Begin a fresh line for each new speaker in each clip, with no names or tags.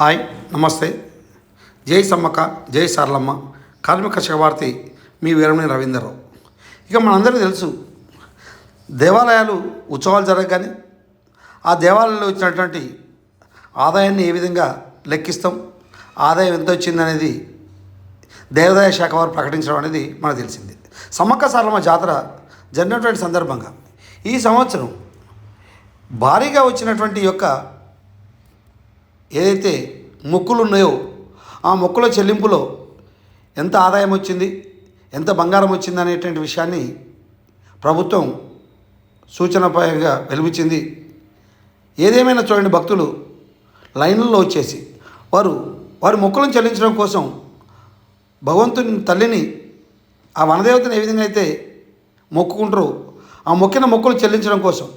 Hi నమస్తే. జై సమ్మక్క జై సారలమ్మ. కార్మిక శివార్తి మీ వీరమణి రవీంద్రరావు. ఇక మనందరికీ తెలుసు దేవాలయాలు ఉత్సవాలు జరగగానే ఆ దేవాలయంలో వచ్చినటువంటి ఆదాయాన్ని ఏ విధంగా లెక్కిస్తాం ఆదాయం ఎంత వచ్చిందనేది దేవాదాయ శాఖ వారు ప్రకటించడం అనేది మనకు తెలిసింది. సమ్మక్క సారలమ్మ జాతర జరిగినటువంటి సందర్భంగా ఈ సంవత్సరం భారీగా వచ్చినటువంటి యొక్క ఏదైతే మొక్కులు ఉన్నాయో ఆ మొక్కుల చెల్లింపులో ఎంత ఆదాయం వచ్చింది ఎంత బంగారం వచ్చింది అనేటువంటి విషయాన్ని ప్రభుత్వం సూచనపైగా వెలువిచ్చింది ఏదేమైనా చూడండి భక్తులు లైన్లలో వచ్చేసి వారు వారి మొక్కులను చెల్లించడం కోసం భగవంతుని తల్లిని ఆ వనదేవతని ఏ విధంగా అయితే మొక్కుకుంటారో ఆ మొక్కిన మొక్కులు చెల్లించడం కోసం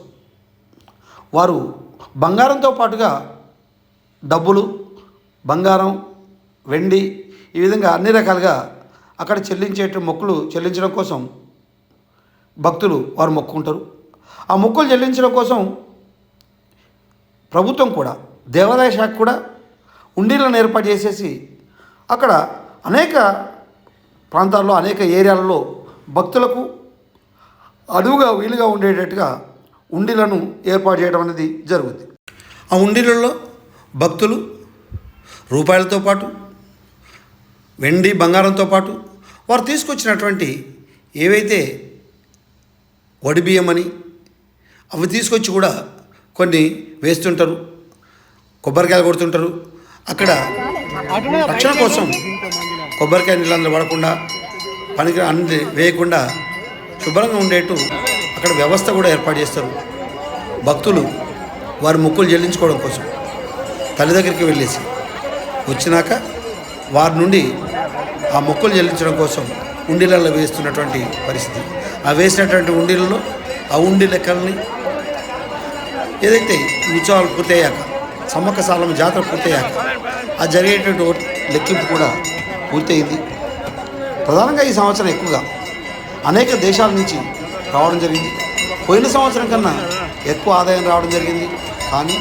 వారు బంగారంతో పాటుగా డబ్బులు బంగారం వెండి ఈ విధంగా అన్ని రకాలుగా అక్కడ చెల్లించేట మొక్కులు చెల్లించడం కోసం భక్తులు వారు మొక్కుకుంటారు. ఆ మొక్కులు చెల్లించడం కోసం ప్రభుత్వం కూడా దేవాదాయ శాఖ కూడా ఉండీలను ఏర్పాటు చేసేసి అక్కడ అనేక ప్రాంతాల్లో అనేక ఏరియాలలో భక్తులకు అడుగుగా వీలుగా ఉండేటట్టుగా ఉండీలను ఏర్పాటు చేయడం అనేది జరుగుతుంది ఆ ఉండీలలో భక్తులు రూపాయలతో పాటు వెండి బంగారంతో పాటు వారు తీసుకొచ్చినటువంటి ఏవైతే వడి అని అవి తీసుకొచ్చి కూడా కొన్ని వేస్తుంటారు కొబ్బరికాయలు కొడుతుంటారు. అక్కడ రక్షణ కోసం కొబ్బరికాయ నీళ్ళందరూ పడకుండా పనికి అన్ని వేయకుండా శుభ్రంగా ఉండేట్టు అక్కడ వ్యవస్థ కూడా ఏర్పాటు చేస్తారు. భక్తులు వారి మొక్కులు చెల్లించుకోవడం కోసం. తల్లి దగ్గరికి వెళ్ళేసి వచ్చినాక వారి నుండి ఆ మొక్కలు చెల్లించడం కోసం ఉండీలలో వేస్తున్నటువంటి పరిస్థితి. ఆ వేసినటువంటి ఉండీలలో ఆ ఉండి లెక్కల్ని ఏదైతే ఉత్సవాలు పూర్తయ్యాక సమ్మక్క సాలమ్మ జాతర పూర్తయ్యాక ఆ జరిగేటువంటి లెక్కింపు కూడా పూర్తయింది. ప్రధానంగా ఈ సంవత్సరం ఎక్కువగా అనేక దేశాల నుంచి రావడం జరిగింది. పోయిన సంవత్సరం కన్నా ఎక్కువ ఆదాయం రావడం జరిగింది. కానీ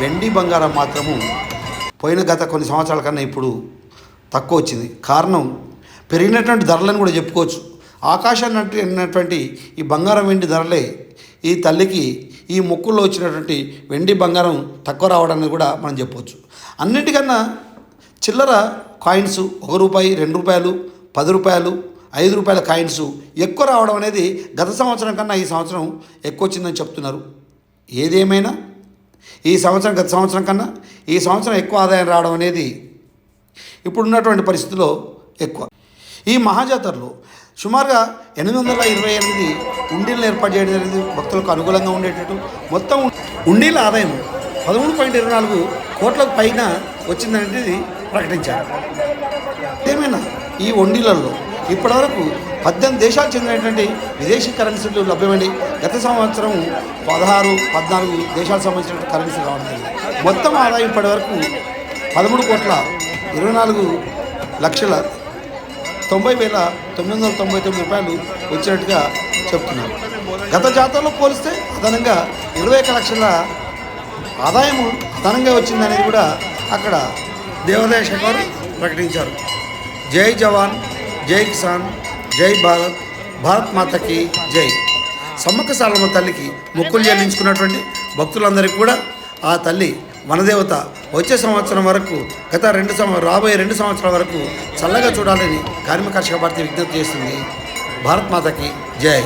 వెండి బంగారం మాత్రము పోయిన గత కొన్ని సంవత్సరాల కన్నా ఇప్పుడు తక్కువ వచ్చింది. కారణం పెరిగినటువంటి ధరలను కూడా చెప్పుకోవచ్చు. ఆకాశాన్ని అంటే అన్నటువంటి ఈ బంగారం వెండి ధరలే ఈ తల్లికి ఈ మొక్కుల్లో వచ్చినటువంటి వెండి బంగారం తక్కువ రావడం అనేది కూడా మనం చెప్పవచ్చు అన్నిటికన్నా చిల్లర కాయిన్స్ ఒక రూపాయి రెండు రూపాయలు పది రూపాయలు ఐదు రూపాయల కాయిన్స్ ఎక్కువ రావడం అనేది గత సంవత్సరం కన్నా ఈ సంవత్సరం ఎక్కువ వచ్చిందని చెప్తున్నారు. ఏదేమైనా ఈ సంవత్సరం గత సంవత్సరం కన్నా ఈ సంవత్సరం ఎక్కువ ఆదాయం రావడం అనేది ఇప్పుడున్నటువంటి పరిస్థితిలో ఎక్కువ. ఈ మహాజాతరలో సుమారుగా ఎనిమిది వందల ఇరవై ఎనిమిది ఉండీలను ఏర్పాటు చేయడం జరిగింది. భక్తులకు అనుకూలంగా ఉండేటట్టు మొత్తం ఉండీల ఆదాయం పదమూడు పాయింట్ ఇరవై నాలుగు కోట్లకు పైన వచ్చిందనేది ప్రకటించారు. ఏమైనా ఈ వండీలలో ఇప్పటివరకు పద్దెనిమిది దేశాలు చెందినటువంటి విదేశీ కరెన్సీలు లభ్యమని గత సంవత్సరం పదహారు పద్నాలుగు దేశాలకు సంబంధించిన కరెన్సీ రావడం జరిగింది. మొత్తం ఆదాయం ఇప్పటివరకు పదమూడు కోట్ల ఇరవై నాలుగు లక్షల తొంభై వేల తొమ్మిది వందల తొంభై తొమ్మిది రూపాయలు వచ్చినట్టుగా చెప్తున్నారు. గత జాతరలో పోలిస్తే అదనంగా ఇరవై ఒక లక్షల ఆదాయము అదనంగా వచ్చిందనేది కూడా అక్కడ దేవాదాయ శాఖ వారు ప్రకటించారు. జై జవాన్ జై కిసాన్ జై భారత్ భారత్ మాతకి జై. సమ్మక్క సారమ్మ తల్లికి మొక్కులు చెల్లించుకున్నటువంటి భక్తులందరికీ కూడా ఆ తల్లి వనదేవత వచ్చే సంవత్సరం వరకు గత రెండు సంవ రాబోయే రెండు సంవత్సరాల వరకు చల్లగా చూడాలని కార్మిక కర్షక భారతి విజ్ఞప్తి చేస్తుంది భారత్ మాతకి జై.